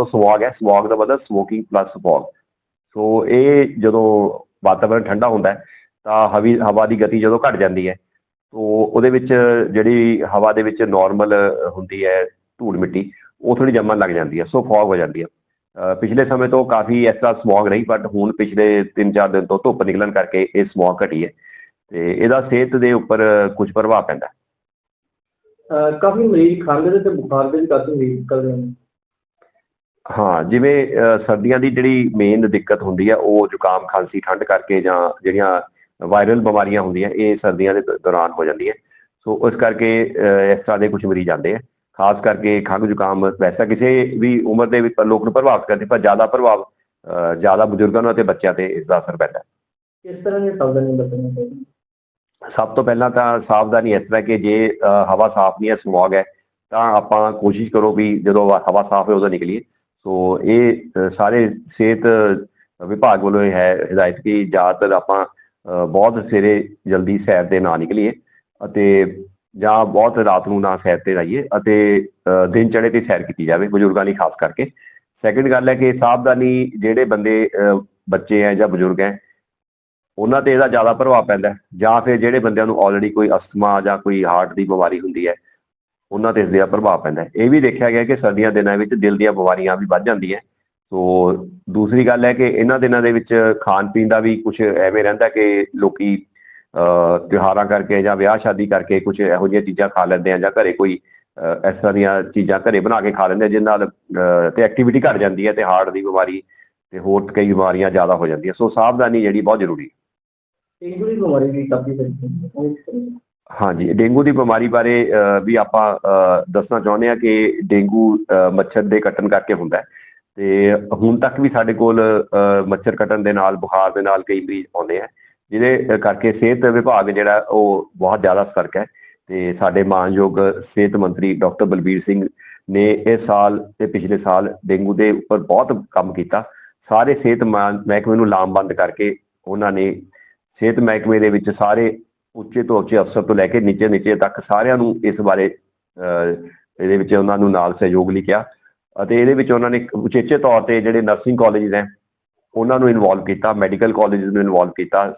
ਤੋਂ ਸਮੌਗ ਹੈ ਸਮੌਗ ਦਾ ਮਤਲਬ ਸਮੋਕਿੰਗ ਪਲੱਸ ਫੌਗ ਸੋ ਇਹ ਜਦੋਂ ਵਾਤਾਵਰਣ ਠੰਡਾ ਹੁੰਦਾ ਤਾਂ ਹਵੀ, ਹਵਾ ਦੀ ਗਤੀ ਜਦੋਂ ਘਟ ਜਾਂਦੀ ਹੈ, ਤੋ ਉਹਦੇ ਵਿੱਚ ਜਿਹੜੀ ਹਵਾ ਦੇ ਵਿੱਚ ਨਾਰਮਲ ਹੁੰਦੀ ਹੈ ਧੂੜ ਮਿੱਟੀ, ਉਹ ਥੋੜੀ ਜੰਮਣ ਲੱਗ ਜਾਂਦੀ ਹੈ ਸੋ ਫੌਗ ਹੋ ਜਾਂਦੀ ਹੈ। ਪਿਛਲੇ ਸਮੇਂ ਤੋਂ ਕਾਫੀ ਇਸ ਤਰ੍ਹਾਂ ਸਮੌਗ ਰਹੀ ਬਟ ਹੁਣ ਪਿਛਲੇ 3-4 ਦਿਨ ਤੋਂ ਧੁੱਪ ਨਿਕਲਣ ਕਰਕੇ ਇਹ ਸਮੌਗ ਘਟੀ ਹੈ, ਤੇ ਇਹਦਾ ਸਿਹਤ ਦੇ ਉੱਪਰ ਕੁਝ ਪ੍ਰਭਾਵ ਪੈਂਦਾ ਹੈ। ਕਾਫੀ ਮਰੀਜ਼ ਖੰਘ ਦੇ ਤੇ ਬੁਖਾਰ ਦੇ ਵੀ ਕਾਫੀ ਮਰੀਜ਼ ਨਿਕਲ ਨੇ। ਹਾਂ ਜਿਵੇਂ ਸਰਦੀਆਂ ਦੀ ਜਿਹੜੀ ਮੇਨ ਦਿੱਕਤ ਹੁੰਦੀ ਹੈ ਉਹ ਜ਼ੁਕਾਮ ਖਾਂਸੀ ਠੰਡ ਕਰਕੇ ਜਾਂ ਜਿਹੜੀਆਂ ਵਾਇਰਲ ਬਿਮਾਰੀਆਂ ਹੁੰਦੀਆਂ ਇਹ ਸਰਦੀਆਂ ਦੇ ਦੌਰਾਨ ਹੋ ਜਾਂਦੀ ਹੈ ਸੋ ਉਸ ਕਰਕੇ ਇਸ ਤਰ੍ਹਾਂ ਦੇ ਕੁਝ ਮਰੀਜ਼ ਆਉਂਦੇ ਆ। ਖਾਸ ਕਰਕੇ ਖੰਘ ਜ਼ੁਕਾਮ ਵੈਸਾ ਕਿਸੇ ਵੀ ਉਮਰ ਦੇ ਵਿੱਚ ਲੋਕ ਨੂੰ ਪ੍ਰਭਾਵਿਤ ਕਰਦੇ ਪਰ ਜ਼ਿਆਦਾ ਪ੍ਰਭਾਵ ਜ਼ਿਆਦਾ ਬਜ਼ੁਰਗਾਂ ਨੂੰ ਅਤੇ ਬੱਚਿਆਂ ਤੇ ਇਸ ਦਾ ਅਸਰ ਪੈਂਦਾ। ਕਿਸ ਤਰ੍ਹਾਂ ਦੀਆਂ ਸਾਵਧਾਨੀਆਂ ਵਰਤਣੀਆਂ ਚਾਹੀਦੀਆਂ? ਸਭ ਤੋਂ ਪਹਿਲਾਂ ਤਾਂ ਸਾਵਧਾਨੀ ਇਸ ਤਰ੍ਹਾਂ ਕਿ ਜੇ ਹਵਾ ਸਾਫ਼ ਨਹੀਂ ਹੈ ਸਮੌਗ ਹੈ ਤਾਂ ਆਪਾਂ ਕੋਸ਼ਿਸ਼ ਕਰੋ ਵੀ ਜਦੋਂ ਹਵਾ- ਹਵਾ ਸਾਫ਼ ਹੈ ਉਦੋਂ ਨਿਕਲੀਏ। ਸੋ ਇਹ ਸਾਰੇ ਸਿਹਤ ਵਿਭਾਗ ਵੱਲੋਂ ਇਹ ਹੈ ਹਦਾਇਤ ਕਿ ਜ਼ਿਆਦਾਤਰ ਆਪਾਂ ਬਹੁਤ ਸਵੇਰੇ ਜਲਦੀ ਸੈਰ ਤੇ ਨਾ ਨਿਕਲੀਏ ਅਤੇ ਜਾਂ ਬਹੁਤ ਰਾਤ ਨੂੰ ਨਾ ਸੈਰ ਤੇ ਜਾਈਏ ਅਤੇ ਦਿਨ ਚੜ੍ਹੇ ਤੇ ਸੈਰ ਕੀਤੀ ਜਾਵੇ ਬਜ਼ੁਰਗਾਂ ਲਈ ਖਾਸ ਕਰਕੇ। ਸੈਕਿੰਡ ਗੱਲ ਹੈ ਕਿ ਸਾਵਧਾਨੀ ਜਿਹੜੇ ਬੰਦੇ ਬੱਚੇ ਹੈ ਜਾਂ ਬਜ਼ੁਰਗ ਹੈ, ਉਹਨਾਂ ਤੇ ਇਹਦਾ ਜ਼ਿਆਦਾ ਪ੍ਰਭਾਵ ਪੈਂਦਾ ਜਾਂ ਫਿਰ ਜਿਹੜੇ ਬੰਦਿਆਂ ਨੂੰ ਆਲਰੇਡੀ ਕੋਈ ਅਸਥਮਾ ਜਾਂ ਕੋਈ ਹਾਰਟ ਦੀ ਬਿਮਾਰੀ ਹੁੰਦੀ ਹੈ ਉਹਨਾਂ ਤੇ ਇਸ ਦਾ ਪ੍ਰਭਾਵ ਪੈਂਦਾ ਹੈ। ਇਹ ਵੀ ਦੇਖਿਆ ਗਿਆ ਕਿ ਸਰਦੀਆਂ ਦਿਨਾਂ ਵਿੱਚ ਦਿਲ ਦੀਆਂ ਬਿਮਾਰੀਆਂ ਵੀ ਵੱਧ ਜਾਂਦੀਆਂ ਸੋ ਦੂਸਰੀ ਗੱਲ ਹੈ ਕਿ ਇਹਨਾਂ ਦਿਨਾਂ ਦੇ ਵਿੱਚ ਖਾਣ ਪੀਣ ਦਾ ਵੀ ਕੁਝ ਐਵੇਂ ਰਹਿੰਦਾ ਕਿ ਲੋਕੀ, ਅਹ, ਤਿਉਹਾਰਾਂ ਕਰਕੇ ਜਾਂ ਵਿਆਹ ਸ਼ਾਦੀ ਕਰਕੇ ਕੁਝ ਇਹੋ ਜਿਹੀਆਂ ਚੀਜ਼ਾਂ ਖਾ ਲੈਂਦੇ ਆ ਜਾਂ ਘਰੇ ਕੋਈ ਇਸ ਤਰ੍ਹਾਂ ਦੀਆਂ ਚੀਜ਼ਾਂ ਘਰੇ ਬਣਾ ਕੇ ਖਾ ਲੈਂਦੇ ਆ ਜਿਸ ਨਾਲ, ਅਹ, ਤੇ ਐਕਟੀਵਿਟੀ ਘਟ ਜਾਂਦੀ ਹੈ ਤੇ ਹਾਰਟ ਦੀ ਬਿਮਾਰੀ ਤੇ ਹੋਰ ਕਈ ਬਿਮਾਰੀਆਂ ਜ਼ਿਆਦਾ ਹੋ ਜਾਂਦੀਆਂ। ਸੋ ਸਾਵਧਾਨੀ ਜਿਹੜੀ ਬਹੁਤ ਜ਼ਰੂਰੀ ਹੈ। ਡੇਂਗੂ ਬਿਮਾਰੀ ਵੀ ਕਾਫੀ ਫੈਲਦੀ ਹਾਂਜੀ, ਡੇਂਗੂ ਦੀ ਬਿਮਾਰੀ ਬਾਰੇ ਵੀ ਆਪਾਂ ਦੱਸਣਾ ਚਾਹੁੰਦੇ ਹਾਂ ਕਿ ਡੇਂਗੂ ਮੱਛਰ ਦੇ ਕੱਟਣ ਕਰਕੇ ਹੁੰਦਾ ਤੇ ਹੁਣ ਤੱਕ ਵੀ ਸਾਡੇ ਕੋਲ ਮੱਛਰ ਕੱਟਣ ਦੇ ਨਾਲ, ਬੁਖਾਰ ਦੇ ਨਾਲ ਕਈ ਮਰੀਜ਼ ਆਉਂਦੇ ਆ, ਜਿਹਦੇ ਕਰਕੇ ਸਿਹਤ ਵਿਭਾਗ ਜਿਹੜਾ, ਉਹ ਬਹੁਤ ਜ਼ਿਆਦਾ ਸਤਰਕ ਹੈ। ਤੇ ਸਾਡੇ ਮਾਨਯੋਗ ਸਿਹਤ ਮੰਤਰੀ ਡਾਕਟਰ ਬਲਬੀਰ ਸਿੰਘ ਨੇ ਇਸ ਸਾਲ ਤੇ ਪਿਛਲੇ ਸਾਲ ਡੇਂਗੂ ਦੇ ਉੱਪਰ ਬਹੁਤ ਕੰਮ ਕੀਤਾ। ਸਾਰੇ ਸਿਹਤ ਮਾ- ਮਹਿਕਮੇ ਨੂੰ ਲਾਮਬੰਦ ਕਰਕੇ ਉਹਨਾਂ ਨੇ ਸਿਹਤ ਮਹਿਕਮੇ ਦੇ ਵਿੱਚ ਸਾਰੇ ਉੱਚੇ ਤੋਂ ਉੱਚੇ ਅਫਸਰ ਤੋਂ ਲੈ ਕੇ ਨੀਚੇ ਨੀਚੇ ਤੱਕ ਸਾਰਿਆਂ ਨੂੰ ਇਸ ਬਾਰੇ ਇਹਦੇ ਵਿੱਚ ਉਹਨਾਂ ਨੂੰ ਨਾਲ ਸਹਿਯੋਗ ਲਈ ਕਿਹਾ ਅਤੇ ਇਹਦੇ ਵਿੱਚ ਉਹਨਾਂ ਨੇ ਉਚੇਚੇ ਤੌਰ ਤੇ ਜਿਹੜੇ ਨਰਸਿੰਗ ਕਾਲਜਸ ਹੈ, ਉਹਨਾਂ ਨੂੰ ਇਨਵੋਲਵ ਕੀਤਾ ਮੈਡੀਕਲ ਕਾਲਜਸ ਨੂੰ ਇਨਵੋਲਵ ਕੀਤਾ,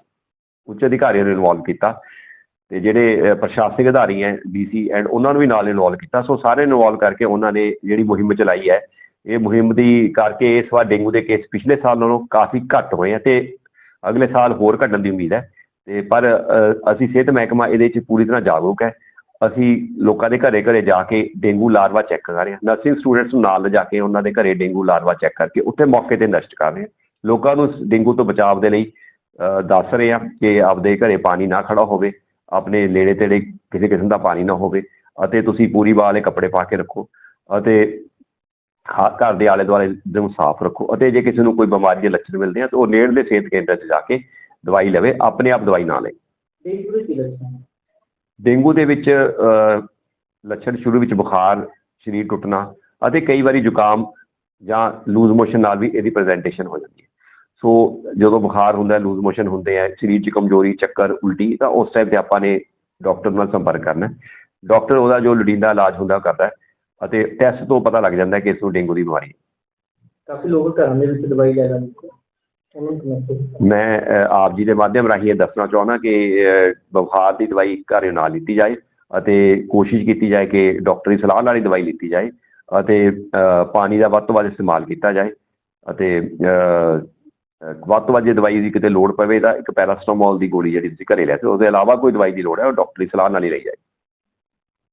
ਉੱਚ ਅਧਿਕਾਰੀਆਂ ਨੂੰ ਇਨਵੋਲਵ ਕੀਤਾ ਤੇ ਜਿਹੜੇ ਪ੍ਰਸ਼ਾਸਨਿਕ ਅਧਾਰੀ ਹੈ ਡੀਸੀ ਐਂਡ ਉਹਨਾਂ ਨੂੰ ਵੀ ਨਾਲ ਇਨਵੋਲਵ ਕੀਤਾ। ਸੋ ਸਾਰੇ ਇਨਵੋਲਵ ਕਰਕੇ ਉਹਨਾਂ ਨੇ ਜਿਹੜੀ ਮੁਹਿੰਮ ਚਲਾਈ ਹੈ, ਇਹ ਮੁਹਿੰਮ ਦੀ ਕਰਕੇ ਇਸ ਵਾਰ ਡੇਂਗੂ ਦੇ ਕੇਸ ਪਿਛਲੇ ਸਾਲ ਨਾਲੋਂ ਕਾਫੀ ਘੱਟ ਹੋਏ ਆ ਤੇ ਅਗਲੇ ਸਾਲ ਹੋਰ ਘਟਣ ਦੀ ਉਮੀਦ ਹੈ। ਤੇ ਪਰ ਅਹ, ਅਸੀਂ ਸਿਹਤ ਮਹਿਕਮਾ ਇਹਦੇ ਵਿੱਚ ਪੂਰੀ ਤਰ੍ਹਾਂ ਜਾਗਰੂਕ ਹੈ। ਅਸੀਂ ਲੋਕਾਂ ਦੇ ਘਰੇ ਘਰੇ ਜਾ ਕੇ ਡੇਂਗੂ ਲਾਰਵਾ ਚੈੱਕ ਕਰ ਰਹੇ ਹਾਂ। ਨਰਸਿੰਗ ਸਟੂਡੈਂਟਸ ਨੂੰ ਨਾਲ ਲਿਜਾ ਕੇ ਉਹਨਾਂ ਦੇ ਘਰੇ ਡੇਂਗੂ ਲਾਰਵਾ ਚੈੱਕ ਕਰਕੇ ਉੱਥੇ ਮੌਕੇ ਤੇ ਨਸ਼ਟ ਕਰ ਰਹੇ ਹਾਂ। ਲੋਕਾਂ ਨੂੰ ਡੇਂਗੂ ਤੋਂ ਬਚਾਅ ਦੇ ਲਈ ਅਹ, ਦੱਸ ਰਹੇ ਹਾਂ ਕਿ ਆਪਦੇ ਘਰੇ ਪਾਣੀ ਨਾ ਖੜਾ ਹੋਵੇ ਆਪਣੇ ਨੇੜੇ ਤੇੜੇ ਕਿਸੇ ਕਿਸਮ ਦਾ ਪਾਣੀ ਨਾ ਹੋਵੇ ਅਤੇ ਤੁਸੀਂ ਪੂਰੀ ਵਾਲੇ ਕੱਪੜੇ ਪਾ ਕੇ ਰੱਖੋ ਅਤੇ ਘਰ ਦੇ ਆਲੇ ਦੁਆਲੇ ਨੂੰ ਸਾਫ਼ ਰੱਖੋ ਅਤੇ ਜੇ ਕਿਸੇ ਨੂੰ ਕੋਈ ਬਿਮਾਰੀ ਦੇ ਲੱਛਣ ਮਿਲਦੇ ਆ ਤਾਂ ਉਹ ਨੇੜਲੇ ਸਿਹਤ ਕੇਂਦਰ 'ਚ ਜਾ ਕੇ ਦਵਾਈ ਲਵੇ ਆਪਣੇ ਆਪ ਦਵਾਈ ਨਾ ਲਏ। ਡੇਂਗੂ ਦੇ ਕੀ ਲੱਛਣ ਹਨ? ਡੇਂਗੂ ਦੇ ਵਿੱਚ ਲੱਛਣ ਸ਼ੁਰੂ ਵਿੱਚ ਬੁਖਾਰ ਸਰੀਰ ਟੁੱਟਣਾ ਅਤੇ ਕਈ ਵਾਰੀ ਜ਼ੁਕਾਮ ਜਾਂ ਲੂਜ਼ ਮੋਸ਼ਨ ਨਾਲ ਵੀ ਇਹਦੀ ਪ੍ਰੈਜੈਂਟੇਸ਼ਨ ਹੋ ਜਾਂਦੀ ਹੈ। ਸੋ ਜਦੋਂ ਬੁਖਾਰ ਹੁੰਦਾ ਹੈ ਲੂਜ਼ ਮੋਸ਼ਨ ਹੁੰਦੇ ਆ ਸਰੀਰ 'ਚ ਕਮਜ਼ੋਰੀ ਚੱਕਰ ਉਲਟੀ ਤਾਂ ਉਸ ਟਾਈਮ ਤੇ ਆਪਾਂ ਨੇ ਡਾਕਟਰ ਨਾਲ ਸੰਪਰਕ ਕਰਨਾ ਡਾਕਟਰ ਉਹਦਾ ਜੋ ਲੋੜੀਂਦਾ ਇਲਾਜ ਹੁੰਦਾ ਕਰਦਾ ਅਤੇ ਟੈਸਟ ਤੋਂ ਪਤਾ ਲੱਗ ਜਾਂਦਾ ਕਿ ਇਸ ਨੂੰ ਡੇਂਗੂ ਦੀ ਬਿਮਾਰੀ ਹੈ। ਕਾਫੀ ਲੋਕ ਘਰਾਂ ਦੇ ਵਿੱਚ ਦਵਾਈ ਲੈ ਲੈਂਦੇ ਮੈਂ ਆਪ ਜੀ ਦੇ ਮਾਧਿਅਮ ਰਾਹੀਂ ਇਹ ਦੱਸਣਾ ਚਾਹੁੰਦਾ ਕਿ ਬੁਖਾਰ ਦੀ ਦਵਾਈ ਘਰੇ ਨਾ ਲਿੱਤੀ ਜਾਏ ਅਤੇ ਕੋਸ਼ਿਸ਼ ਕੀਤੀ ਜਾਏ ਕਿ ਡਾਕਟਰੀ ਸਲਾਹ ਨਾਲ ਹੀ ਦਵਾਈ ਲਿੱਤੀ ਜਾਏ ਅਤੇ ਅਹ, ਪਾਣੀ ਦਾ ਵੱਧ ਤੋਂ ਵੱਧ ਇਸਤੇਮਾਲ ਕੀਤਾ ਜਾਏ ਅਤੇ ਅਹ, ਵੱਧ ਤੋਂ ਵੱਧ ਜੇ ਦਵਾਈ ਦੀ ਕਿਤੇ ਲੋੜ ਪਵੇ ਤਾਂ ਇੱਕ ਪੈਰਾਸਟਾਮੋਲ ਦੀ ਗੋਲੀ ਜਿਹੜੀ ਤੁਸੀਂ ਘਰੇ ਲੈ ਸਕਦੇ ਹੋ ਉਹਦੇ ਇਲਾਵਾ ਕੋਈ ਦਵਾਈ ਦੀ ਲੋੜ ਹੈ ਉਹ ਡਾਕਟਰੀ ਸਲਾਹ ਨਾਲ ਹੀ ਲਈ ਜਾਏ।